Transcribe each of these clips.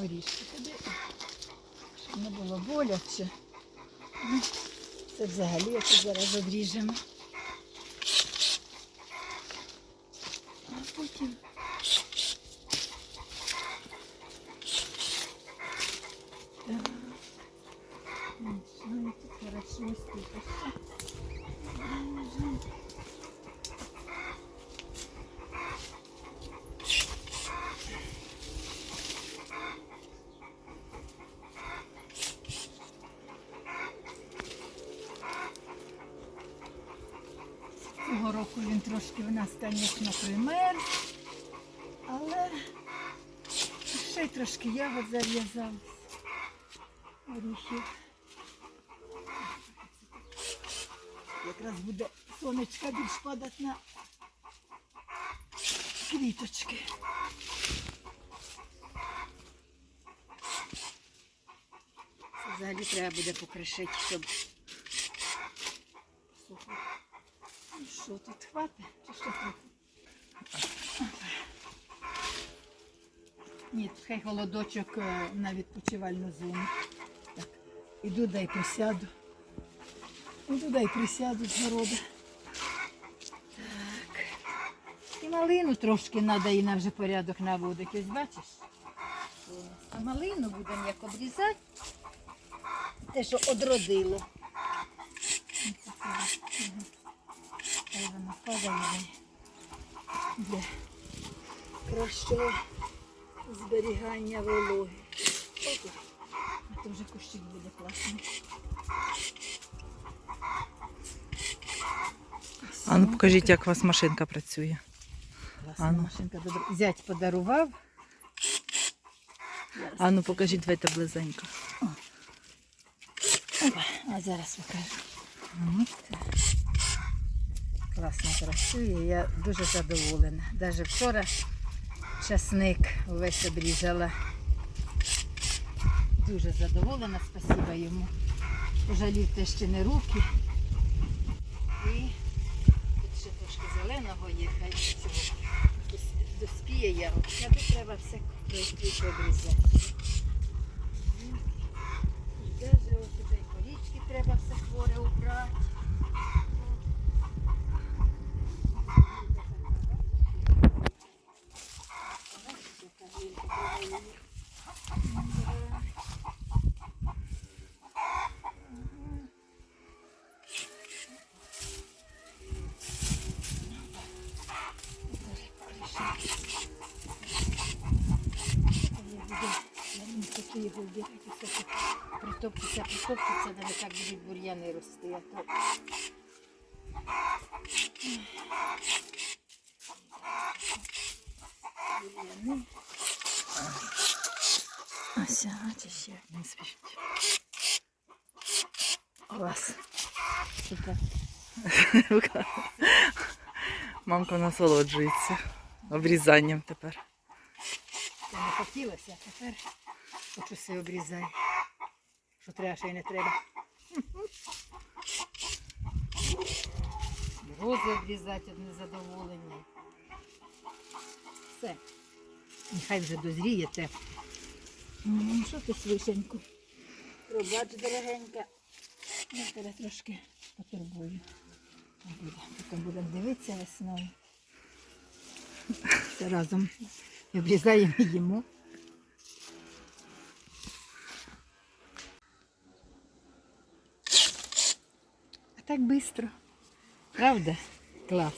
орішки туди, щоб не було боляче. Це взагалі це зараз обріжемо. А потім. Так. Починаємо тут хорошо стикатися. Обріжемо. Цього року він трошки в нас, звісно, пример, але ще й трошки ягод зав'язались. Оріхів. Якраз буде сонечка більш падати на квіточки. Взагалі треба буде покришити, щоб сухо. Ну що тут хватить? Чи що тут? Ні, хай холодочок е, на відпочивальну зону. Так, іду дай присяду. Іду дай присяду з города. Так. І малину трошки треба і на вже порядок наводити. Ось бачиш? А малину будемо як обрізати. Те, що одродило. Хай воно падає для кращого зберігання вологи. А то вже кущик буде класний. А ну покажіть, як у вас машинка працює. Класна а ну. машинка. Добре. Зять подарував. А ну покажіть, давайте близенько. Опа, а зараз покажу. Так. Класно працює, я дуже задоволена. Навіть вчора часник весь обрізала. Дуже задоволена, спасіба йому. Пожалів ще не руки. І тут ще трошки зеленого є, хай цього доспіє. А тут треба все обрізати. І даже ось туди і корічки треба все хворе убрати. Все притопчеться, притопчеться, навіть так будуть бур'яни рости. А то... Бур'яни. Ось, бачиш, ще не спішить. Клас. Супер. Мамка насолоджується обрізанням тепер. Це не хотілося, а тепер хочу все обрізай. Що треба, що й не треба. Рози обрізати одне задоволення. Все. Нехай вже дозріє те. Ну, що ти свишеньку? Пробач, дорогенька. Я тебе трошки потурбую. Потім будемо дивитися весною. Все разом обрізаємо їмо. Так швидко. Правда? Клас.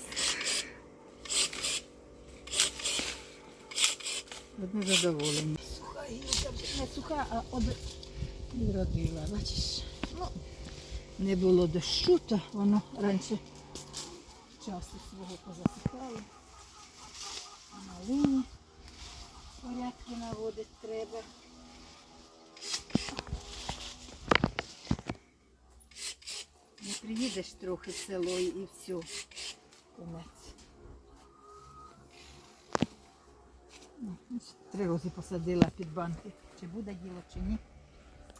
Одне задоволення. Суха гілка, не суха, а од... відродила, бачиш. Ну, не було дощу, то воно раніше часу свого позасихало. А малині порядки наводити треба. Не приїдеш трохи в село і все. Конець. Ну, Три рози посадила під банки. Чи буде діло, чи ні.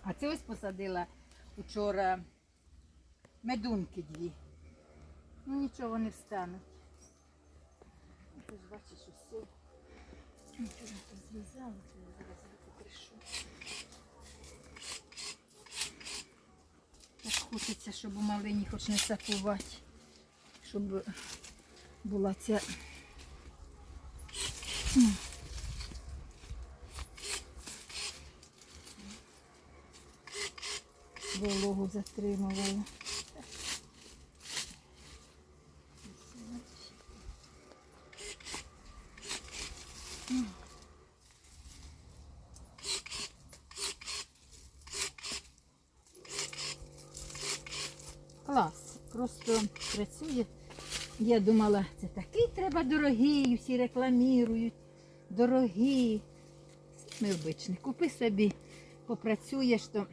А це ось посадила вчора медунки дві. Ну нічого вони встануть. Ну, Ти ж бачиш усе. Зрізала, зараз покришу. Хочеться, щоб у малині хоч не сапувати. Щоб була ця. Вологу затримувала. Клас. Просто працює. Я думала, це такий треба дорогий, всі рекламують. Дорогі. Ми обичні. Купи собі, попрацюєш, то.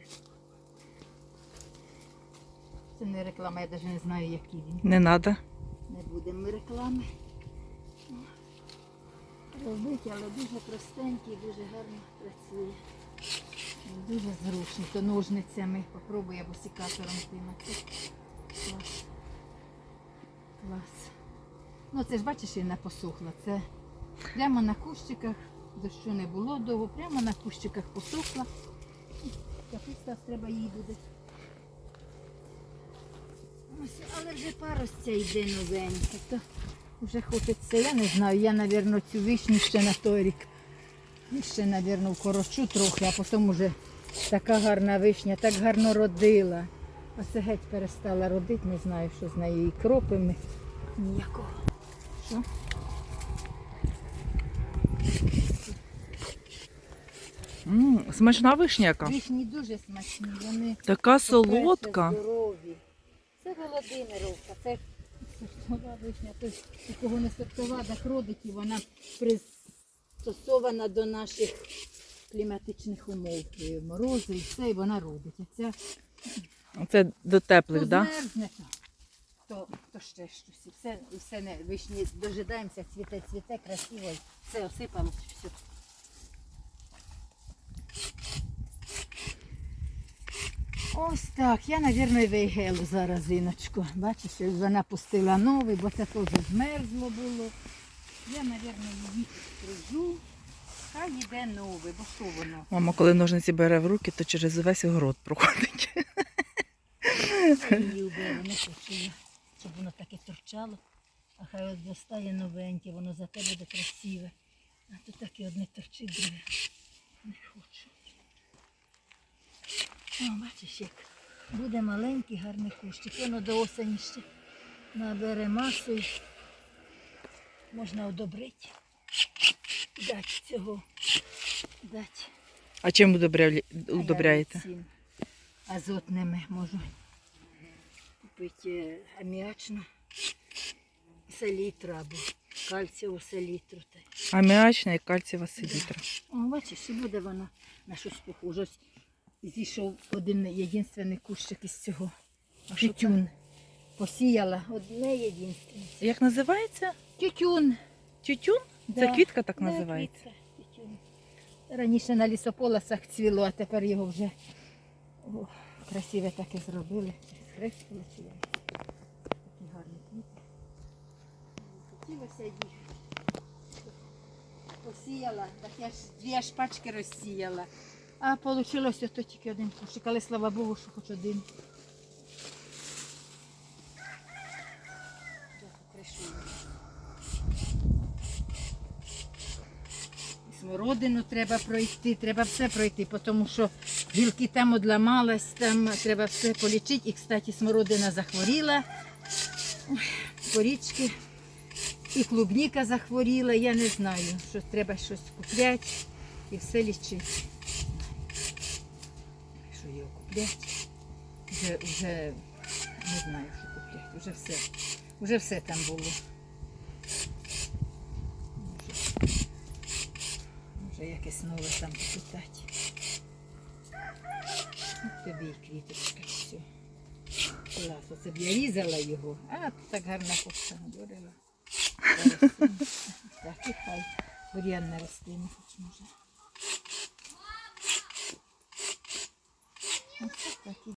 Це не реклама, я навіть не знаю, який він. Не треба. Не будемо ми реклами робити, але дуже простенький, дуже гарно працює. Дуже зручний. То ножницями попробуй або сікатором тримати. Клас. Ну це ж бачиш, вона посохла. Це прямо на кущиках, дощу не було довго, прямо на кущиках посохла. Капуста треба їй буде. Ось, але вже паростя йде новенька, то вже хочеться, я не знаю, я, мабуть, цю вишню ще на той рік. І ще, мабуть, вкорочу трохи, а потім вже така гарна вишня, так гарно родила. А це геть перестала родити, не знаю, що з нею і кропами. Ніякого. Що? М, смачна вишняка. Вишні дуже смачні, вони Така по-перше, солодка. здорові. Це Володимировка, це сортова вишня. Тобто, у кого не сортова, так родить, і вона пристосована до наших кліматичних умов. І Морози і все, і вона родить. А ця Це до теплих, так? Да? то, то, ще щось. І все, і все не вишні дожидаємося, цвіте, цвіте, красиво, і все осипало, все. Ось так. Я, мабуть, вейгелу зараз іночку. Бачиш, вона пустила новий, бо це теж змерзло було. Я, мабуть, її стрижу. Хай йде новий, бо що воно? Мама, коли ножниці бере в руки, то через весь город проходить. Її вбила, не хочу щоб воно таке торчало. А хай от достає новеньке, воно зате буде красиве. А то таке одне торчить, друге. Не хочу. О, бачиш, як буде маленький гарний кущик. Воно до осені ще набере масу і можна одобрити. Дати цього. Дати. А чим удобряєте? Азотними можу купити е, аміачну селітру або кальцієву селітру. Аміачна і кальцієва селітра. О, бачиш, і буде вона на щось похоже. Ось Зійшов один єдинственний кущик із цього. Тютюн. Посіяла одне єдинственне. Як називається? Тютюн. Тютюн? Це квітка так Да, називається. квітка. Раніше на лісополосах цвіло, а тепер його вже о, красиве таке зробили. Хрест вийшло. Такі гарні квіти. Хотілося їх. Посіяла, так я ж дві аж пачки розсіяла. А вийшло ото тільки один кошик, але слава Богу, що хоч один. Смородину треба пройти, треба все пройти, тому що гілки там одламалась, там треба все полічити. І, кстати, смородина захворіла, Ой, порічки, і клубніка захворіла, я не знаю, що треба щось купляти і все лічити. Що його купляти? Вже, вже не знаю, що купляти, вже все, вже все там було. Вже- Може якесь нове там попитати. Тобі і квіточка, все. Клас, оце б я різала його, а так гарна кошка говорила. Так, і хай бур'янна рослина хоч може.